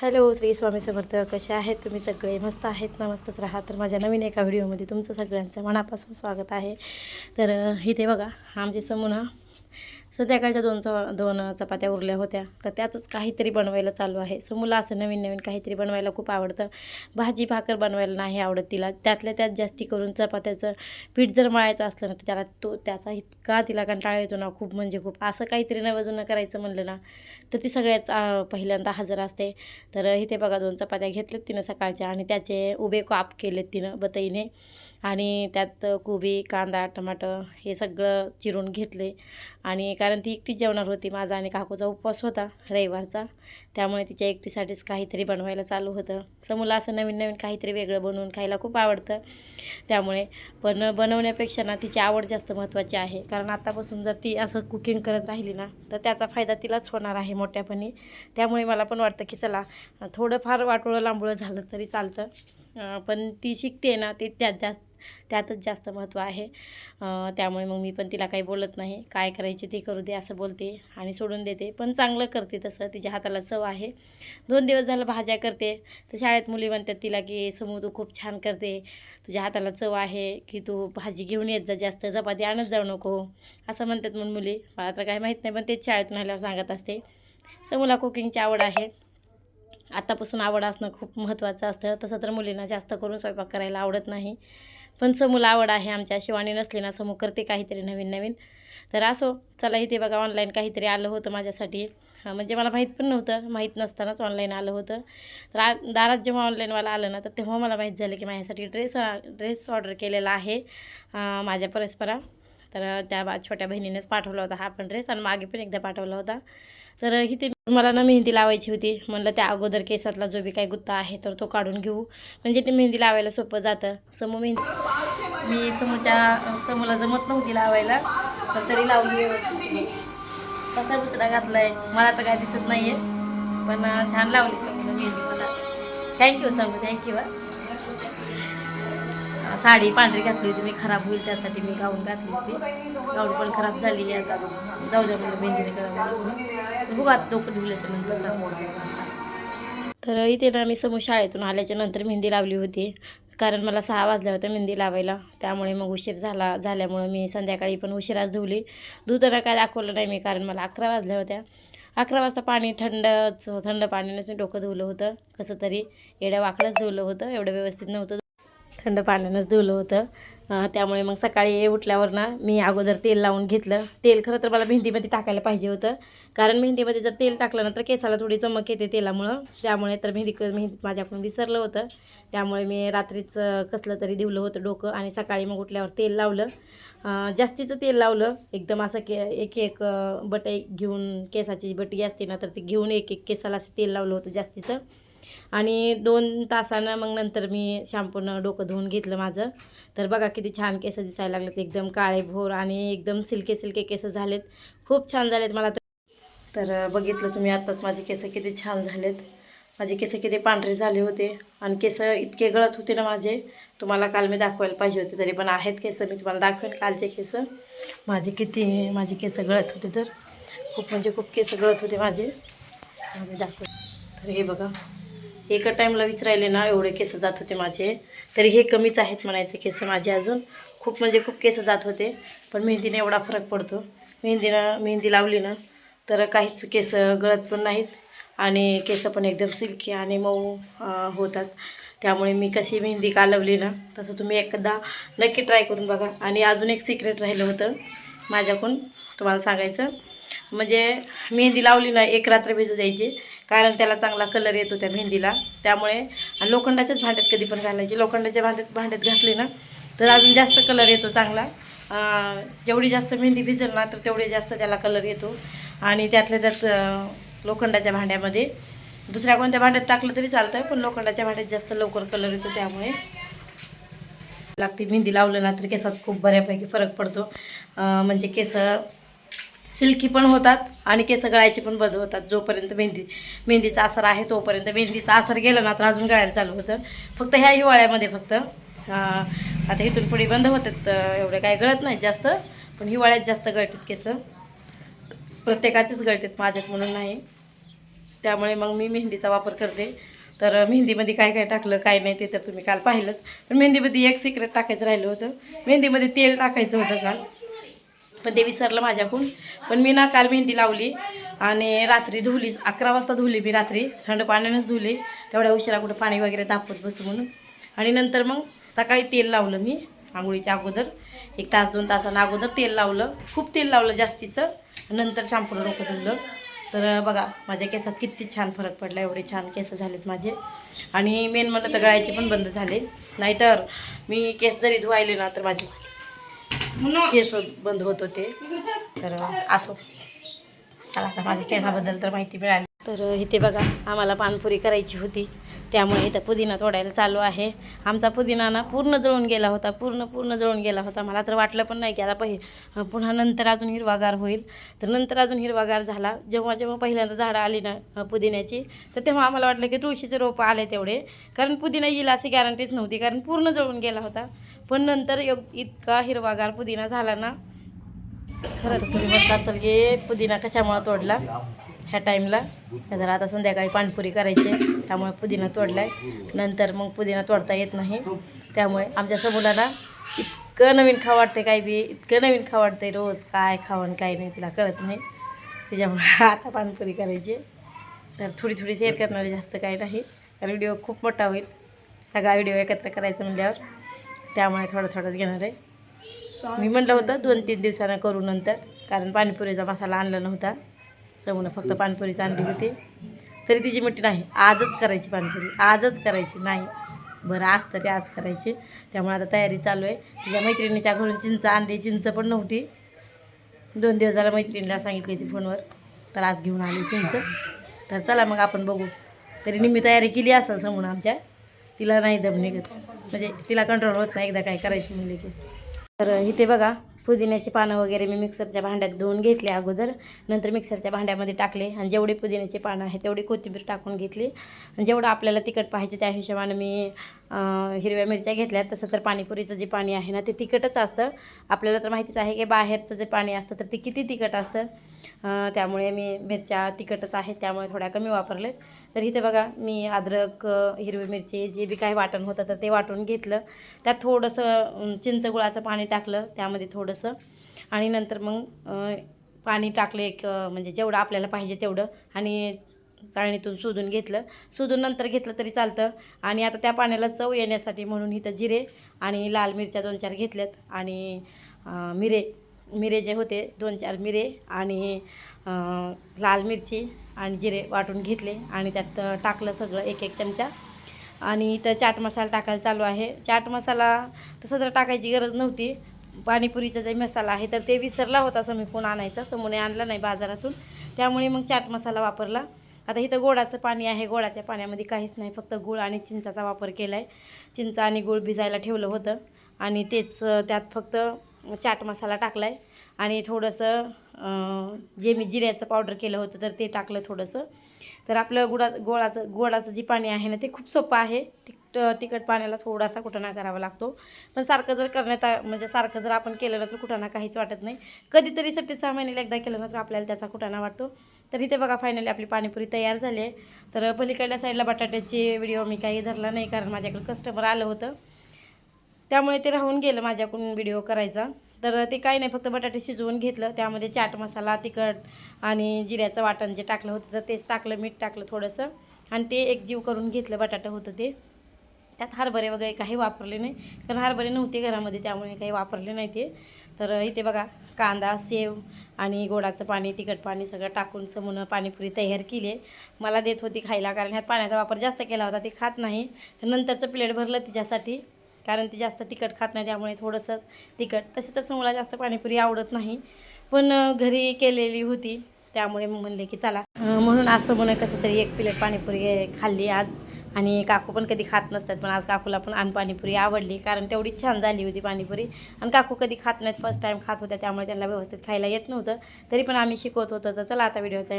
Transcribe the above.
Hello Shri Swami Samarth. कसे आहेत तुम्ही सगळे? मस्त आहेत ना? मस्तच राहा. तर माझ्या नवीन एका व्हिडिओमध्ये तुमचं सगळ्यांचं मनापासून स्वागत आहे. तर इथे बघा आमचे समूह संध्याकाळच्या दोन च दोन चपात्या उरल्या होत्या. तर त्याचंच काहीतरी बनवायला चालू आहे. समूला असं नवीन नवीन काहीतरी बनवायला खूप आवडतं. भाजी भाकर बनवायला नाही आवडत तिला. त्यातल्या त्यात जास्ती करून चपात्याचं पीठ जर मळायचं असलं ना तर त्याला तो त्याचा इतका तिला कंटाळा येतो ना खूप म्हणजे खूप. असं काहीतरी नवं करायचं म्हणलं ना तर ती सगळ्याच पहिल्यांदा हजर असते. तर इथे बघा दोन चपात्या घेतल्यात तिनं सकाळच्या आणि त्याचे उभे काप केलेत तिनं बतईने. आणि त्यात कोबी कांदा टमाटर हे सगळं चिरून घेतले. आणि कारण ती एकटीच जेवणार होती माझा आणि काकूचा उपवास होता रविवारचा. त्यामुळे तिच्या एकटीसाठीच काहीतरी बनवायला चालू होतं. समूला असं नवीन नवीन काहीतरी वेगळं बनवून खायला खूप आवडतं. त्यामुळे पण बनवण्यापेक्षा ना तिची आवड जास्त महत्त्वाची आहे. कारण आतापासून जर ती असं कुकिंग करत राहिली ना तर त्याचा फायदा तिलाच होणार आहे मोठ्यापणी. त्यामुळे मला पण वाटतं की चला थोडंफार वाटोळं लांबोळं झालं तरी चालतं. पण ती शिकते ना ते त्यात जास्त त्यातच जास्त महत्त्व आहे. त्यामुळे मग मी पण तिला काही बोलत नाही. काय करायचे ते करू दे असं बोलते आणि सोडून देते. पण चांगलं करते तसं तिच्या हाताला चव आहे. दोन दिवस झालं भाज्या करते. तर शाळेत मुली म्हणतात तिला की समू तू खूप छान करते. तुझ्या हाताला चव आहे की तू भाजी घेऊन येत जा जास्त. चपाती आणत जाऊ नको. असं म्हणतात म्हणून मुली. मला तर काही माहीत नाही पण तेच शाळेतून आल्यावर सांगत असते. समूला कुकिंगची आवड आहे. आत्तापासून आवड असणं खूप महत्त्वाचं असतं. तसं तर मुलींना जास्त करून स्वयंपाक करायला आवडत नाही. पण समूला आवड आहे आमच्या. शिवानी नसली ना समू करते काहीतरी नवीन नवीन. तर असो चला इथे बघा ऑनलाईन काहीतरी आलं होतं माझ्यासाठी. म्हणजे मला माहीत पण नव्हतं. माहीत नसतानाच ऑनलाईन आलं होतं. तर आ दारात जेव्हा ऑनलाईनवाला आलं ना तर तेव्हा मला माहीत झालं की माझ्यासाठी ड्रेस ड्रेस ऑर्डर केलेला आहे माझ्या परस्परा. तर त्या बा छोट्या बहिणीनेच पाठवला होता हा पण ड्रेस आणि मागे पण एकदा पाठवला होता. तर इथे मला ना मेहंदी लावायची होती. म्हणलं त्या अगोदर केसातला जो बी काही गुत्ता आहे तर तो काढून घेऊ. म्हणजे ते मेहंदी लावायला सोपं जातं. समू मेहंदी मी समूच्या समूला जमत नव्हती लावायला तर तरी लावली व्यवस्थित. कसा बुचडा घातलाय मला तर काय दिसत नाहीये. पण छान लावली समूला मेहंदी. मला थँक्यू समू थँक्यू साडी पांढरी घातली होती मी खराब होईल त्यासाठी मी गाऊन घातली होती. गाऊन पण खराब झाली आहे आता. जाऊ द्या म्हणून मेहंदीने करावं बघू आता डोकं ठेवल्याचं नंतर तर इथे ना मी समोर शाळेतून आल्याच्यानंतर मेहंदी लावली होती. कारण मला सहा वाजल्या होत्या मेहंदी लावायला. त्यामुळे मग उशीर झाला झाल्यामुळं मी संध्याकाळी पण उशिराच धुवली. धुताना काय दाखवलं नाही मी कारण मला अकरा वाजल्या होत्या. अकरा वाजता पाणी थंडच थंड पाण्यानेच मी डोकं धुवलं होतं. कसं तरी एवढ्या वाकडंच धुवलं होतं एवढं व्यवस्थित नव्हतं थंड पाण्यानंच धुवलं होतं. त्यामुळे मग सकाळी उठल्यावर ना मी अगोदर तेल लावून घेतलं. तेल खरं तर मला मेहंदीमध्ये टाकायला पाहिजे होतं. कारण मेहंदीमध्ये जर तेल टाकलं ना तर केसाला थोडी चमक येते तेलामुळं. त्यामुळे तर मेहंदी मेहंदीत माझ्याकडून विसरलं होतं. त्यामुळे मी रात्रीच कसलं तरी दिवलं होतं डोकं आणि सकाळी मग उठल्यावर तेल लावलं. जास्तीचं तेल लावलं. एकदम असं के एक एक अं, घेऊन केसाची बटी असते ना तर ती घेऊन एक एक केसाला असं तेल लावलं होतं जास्तीचं. आणि दोन तासानं मग नंतर मी शॅम्पूनं डोकं धुवून घेतलं माझं. तर बघा किती छान केस दिसायला लागलेत एकदम काळे भोर आणि एकदम सिल्के सिल्के केस झालेत. खूप छान झालेत मला तर. तर बघितलं तुम्ही आत्ताच माझे केस किती छान झालेत. माझे केस किती पांढरे झाले होते आणि केस इतके गळत होते ना माझे. तुम्हाला काल मी दाखवायला पाहिजे होते तरी पण आहेत केस. मी तुम्हाला दाखवेन कालचे केस. माझे किती माझे केस गळत होते तर. खूप म्हणजे खूप केस गळत होते माझे. माझे दाखव तर हे बघा. एका टाईमला विचारायले ना एवढे केस जात होते माझे. तरी हे कमीच आहेत म्हणायचे केस माझे अजून. खूप म्हणजे खूप केस जात होते. पण मेहंदीने एवढा फरक पडतो. मेहंदीनं मेहंदी लावली ना तर काहीच केस गळत पण नाहीत. आणि केस पण एकदम सिल्की आणि मऊ होतात. त्यामुळे मी कशी मेहंदी कालवली ना तसं तुम्ही एकदा नक्की ट्राय करून बघा. आणि अजून एक सिक्रेट राहिलं होतं माझ्याकडून. तुम्हाला सांगायचं. म्हणजे मेहंदी लावली ना एक रात्र भिजू द्यायची. कारण त्याला चांगला कलर येतो त्या भेंदीला त्यामुळे आणि लोखंडाच्याच भांड्यात कधी पण घालायची. लोखंडाच्या भांड्यात भांड्यात घातली ना तर अजून जास्त कलर येतो चांगला. जेवढी जास्त मेहंदी भिजल ना तर तेवढी जास्त त्याला कलर येतो. आणि त्यातल्या त्यात लोखंडाच्या भांड्यामध्ये. दुसऱ्या कोणत्या भांड्यात टाकलं तरी चालतं पण लोखंडाच्या भांड्यात जास्त लवकर कलर येतो त्यामुळे. लागते मेहंदी लावलं ना तर केसात खूप बऱ्यापैकी फरक पडतो. म्हणजे केस सिल्की पण होतात आणि केस गळायचे पण बंद होतात जोपर्यंत मेहंदी मेहंदीचा आसर आहे तोपर्यंत मेहंदीचा आसर गेला ना तर अजून गळायला चालू होतं. फक्त ह्या हिवाळ्यामध्ये फक्त. आता इथून पुढे बंद होतात अं, एवढे काय गळत नाही जास्त पण हिवाळ्यात जास्त गळतात केस. प्रत्येकाचेच गळतात माझ्याच म्हणून नाही. त्यामुळे मग मी मेहंदीचा वापर करते. तर मेहंदीमध्ये काय काय टाकलं काय नाही ते तर तुम्ही काल पाहिलंच. पण मेहंदीमध्ये एक सिक्रेट टाकायचं राहिलं होतं. मेहंदीमध्ये तेल टाकायचं होतं काल. पण ते विसरलं माझ्याकडून. पण मी ना काल मेहंदी लावली आणि रात्री धुली अकरा वाजता धुली मी रात्री. थंड पाण्यानेच धुली तेवढ्या उशिरा कुठं पाणी वगैरे तापत बसू म्हणून. आणि नंतर मग सकाळी तेल लावलं मी आंघोळीच्या अगोदर. एक तास दोन तासानं अगोदर तेल लावलं. खूप तेल लावलं जास्तीचं. नंतर शॅम्पूला डोकं धुलं तर बघा माझ्या केसात किती छान फरक पडला. एवढे छान केस झालेत माझे. आणि मेन म्हणलं तर गळायचे पण बंद झाले. नाहीतर मी केस जरी धुवायले ना तर माझे केस बंद होत होते. तर असो. चला आता माझ्या केसाबद्दल तर माहिती मिळाली. तर इथे बघा आम्हाला पानपुरी करायची होती. त्यामुळे इथं पुदिना तोडायला चालू आहे. आमचा पुदिना ना पूर्ण जळून गेला होता पूर्ण पूर्ण जळून गेला होता. मला तर वाटलं पण नाही की आता पहि पुन्हा नंतर अजून हिरवागार होईल. तर नंतर अजून हिरवागार झाला. जेव्हा जेव्हा पहिल्यांदा झाडं आली ना पुदिन्याची तर तेव्हा आम्हाला वाटलं की तुळशीचे रोपं आले तेवढे. कारण पुदिना येईल अशी गॅरंटीच नव्हती. कारण पूर्ण जळून गेला होता. पण नंतर योग इतका हिरवागार पुदिना झाला ना. खरंच तुम्ही म्हटलं असेल की पुदिना कशामुळे तोडला? ह्या टाईमला. जर आता संध्याकाळी पाणपुरी करायची आहे, त्यामुळे पुदिना तोडलाय. नंतर मग पुदिना तोडता येत नाही. त्यामुळे आमच्या समोराला इतकं नवीन खावं वाटतं काय बी. इतकं नवीन खावं वाटतंय रोज. काय खावं काय नाही तिला कळत नाही. त्याच्यामुळे आता पाणपुरी करायची तर थोडी थोडी शेअर करणारी जास्त काही नाही. कारण व्हिडिओ खूप मोठा होईल. सगळा व्हिडिओ एकत्र करायचा म्हणल्यावर. त्यामुळे थोडं थोडंच घेणार आहे. मी म्हटलं होतं दोन तीन दिवसानं करू नंतर. कारण पाणीपुरीचा मसाला आणला नव्हता. समोर फक्त पाणीपुरीच आणली होती. तरी तिची मिठी नाही. आजच करायची पाणीपुरी. आजच करायची. नाही. बरं आज तरी आज करायची. त्यामुळे आता तयारी चालू आहे. तिच्या मैत्रिणीच्या घरून चिंच आणली. चिंच पण नव्हती. दोन दिवस झाला मैत्रिणीला सांगितली होती फोनवर. तर आज घेऊन आली चिंच. तर चला मग आपण बघू. तरी निम्मी तयारी केली असं समोर आमच्या. तिला नाही दम निघत. म्हणजे तिला कंट्रोल होत नाही एकदा काय करायचं म्हणले की. तर इथे बघा. पुदिन्याची पानं वगैरे मी मिक्सरच्या भांड्यात धुवून घेतले अगोदर. नंतर मिक्सरच्या भांड्यामध्ये टाकले आणि जेवढे पुदिन्याचे पानं आहे तेवढी कोथिंबीर टाकून घेतली. आणि जेवढं आपल्याला तिखट पाहिजे त्या हिशोबानं मी हिरव्या मिरच्या घेतल्या. तसं तर पाणीपुरीचं जे पाणी आहे ना ते तिखटच असतं. आपल्याला तर माहितीच आहे की बाहेरचं जे पाणी असतं तर ते किती तिखट असतं? त्यामुळे मी मिरच्या तिखटच आहेत त्यामुळे थोड्या कमी वापरलेत. तर इथे बघा मी अद्रक हिरवी मिरची जे बी काही वाटण होतं तर ते वाटून घेतलं. त्यात थोडंसं चिंचगुळाचं चिंच गुळाचं पाणी टाकलं त्यामध्ये थोडंसं. आणि नंतर मग पाणी टाकलं एक म्हणजे जेवढं आपल्याला पाहिजे तेवढं. आणि चाळणीतून शोधून घेतलं. शोधून नंतर घेतलं तरी चालतं. आणि आता त्या पाण्याला चव येण्यासाठी म्हणून इथं जिरे आणि लाल मिरच्या दोन चार घेतल्यात. आणि मिरे. मिरे जे होते दोन चार मिरे आणि लाल मिरची आणि जिरे वाटून घेतले आणि त्यात टाकलं सगळं एक एक चमचा. आणि इथं चाट मसाला टाकायला चालू आहे. चाट मसाला तसं तर टाकायची गरज नव्हती. पाणीपुरीचा जे मसाला आहे तर ते विसरला होता असं मी फोन आणायचा? समोने आणला नाही बाजारातून. त्यामुळे मग चाट मसाला वापरला. आता इथं गोडाचं पाणी आहे. गोडाच्या पाण्यामध्ये काहीच नाही फक्त गूळ आणि चिंचाचा वापर केला आहे चिंच आणि गूळ भिजायला ठेवलं होतं. आणि तेच त्यात फक्त चाट मसाला टाकला आहे आणि थोडंसं जे मी जिऱ्याचं पावडर केलं होतं तर ते टाकलं थोडंसं. तर आपलं गुडा गोळाचं गोडाचं जे पाणी आहे ना ते खूप सोपं आहे. तिखट तिखट पाण्याला थोडासा कुठं करावा लागतो. पण सारखं जर करण्यात म्हणजे सारखं जर आपण केलं ना तर कुटाणा काहीच वाटत नाही. कधीतरी सट्टी सहा महिन्याला एकदा केलं ना तर आपल्याला त्याचा कुठाना वाटतो. तर इथे बघा फायनली आपली पाणीपुरी तयार झाली आहे. तर पलीकडल्या साईडला बटाट्याची व्हिडिओ मी काही धरला नाही कारण माझ्याकडे कस्टमर आलं होतं. त्यामुळे ते राहून गेलं माझ्याकडून व्हिडिओ करायचा. तर ते काही नाही फक्त बटाटे शिजवून घेतलं. त्यामध्ये चाट मसाला तिखट आणि जिऱ्याचं वाटण जे टाकलं होतं तर तेच टाकलं मीठ टाकलं थोडंसं. आणि ते एक जीव करून घेतलं बटाटं होतं ते. त्यात हरभरे वगैरे काही वापरले नाही कारण हरभरे नव्हते घरामध्ये त्यामुळे काही वापरले नाही ते. तर इथे बघा कांदा सेव आणि गोडाचं पाणी तिखट पाणी सगळं टाकून समून पाणीपुरी तयार केली आहे. मला देत होती खायला कारण ह्यात पाण्याचा वापर जास्त केला होता ते खात नाही. तर नंतरचं प्लेट भरलं तिच्यासाठी. कारण ती जास्त तिखट खात नाही त्यामुळे थोडंसं तिखट. तसे तर मला जास्त पाणीपुरी आवडत नाही पण घरी केलेली होती त्यामुळे मग म्हणले की चला. म्हणून आज समोर कसं तरी एक प्लेट पाणीपुरी खाल्ली आज. आणि काकू पण कधी खात नसतात पण आज काकूला पण आण पाणीपुरी आवडली कारण तेवढी छान झाली होती पाणीपुरी. आणि काकू कधी खात नाहीत फर्स्ट टाईम खात होत्या त्यामुळे त्यांना व्यवस्थित खायला येत नव्हतं. तरी पण आम्ही शिकवत होतो तर चला आता व्हिडिओचा